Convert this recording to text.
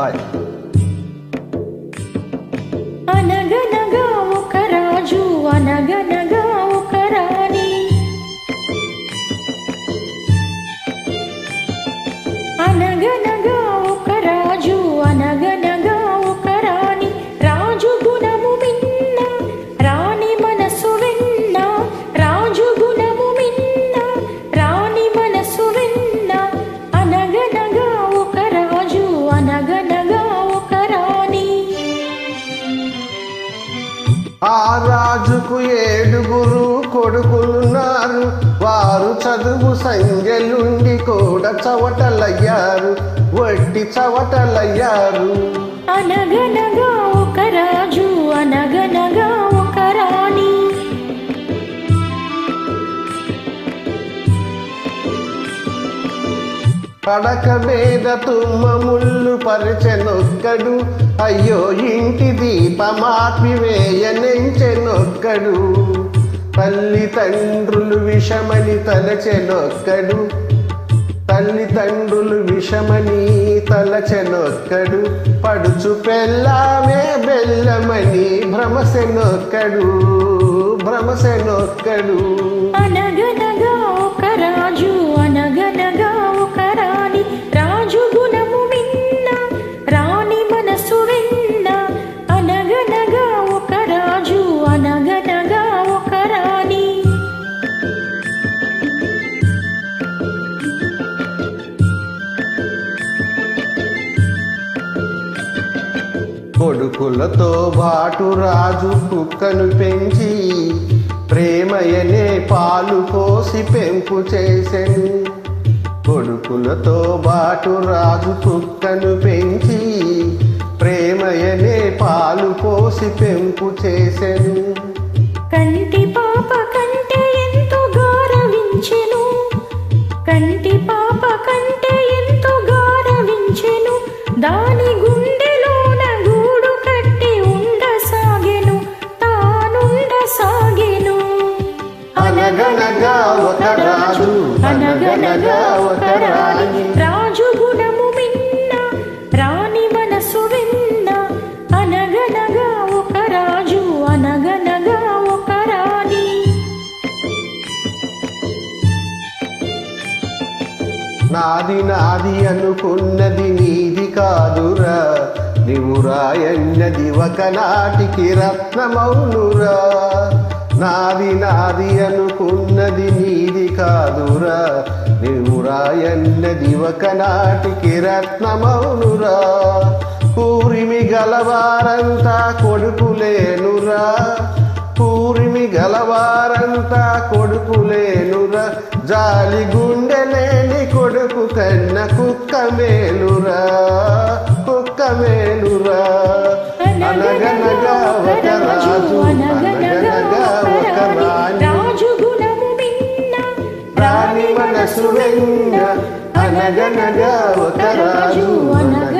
Bye. ఆ రాజుకు ఏడుగురు కొడుకులున్నారు. వారు చదువు సంజలుండి కూడా చవటలయ్యారు. వట్టి చవటలయ్యారు. అనగనగ పడక మీద తుమ్మ ముళ్ళు పరిచెనొక్కడు అయ్యో ఇంటి దీపమాపివేయనెంచెనొక్కడు తల్లి తండ్రులు విషమని తలచెనొక్కడు తల్లిదండ్రులు విషమని తలచెనొక్కడు పడుచు పెళ్ళామే బెల్లమని భ్రమసెనొక్కడు భ్రమసెనొక్కడు అనగనగా ఒక రాజు అనగనగా కొడుకులతో బాటు రాజు కుక్కను పెంచి ప్రేమయనే పాలు పోసి పెంపు చేసెను. కొడుకులతో బాటు రాజు కుక్కను పెంచి ప్రేమయనే పాలు పోసి పెంపు చేసెను. అనగనగా ఒక రాజు, అనగనగా ఒక రాణి. రాజు గుణము మిన్న రాణి మనసు విన్న అనగనగా ఒక రాజు అనగనగా ఒక రాణి నాది నాది అనుకున్నది నీది కాదురా నీవు రాయన్నది ఒకనాటికి రత్నమౌనురా నాది నాది అనుకున్నది నీది కాదురా. నీవు రాయన్నది ఒకనాటికి రత్నమౌనురా. పూరిమి గలవారంతా కొడుకులేనురా. పూరిమి గలవారంతా కొడుకులేనురా. జాలి గుండెలేని కొడుకు కన్న కుక్క మేలురా. కుక్క మేలురా. అనగనగా ఒక రాజు అనగనగా ఒక రాజు అనగనగా ఒక రాణి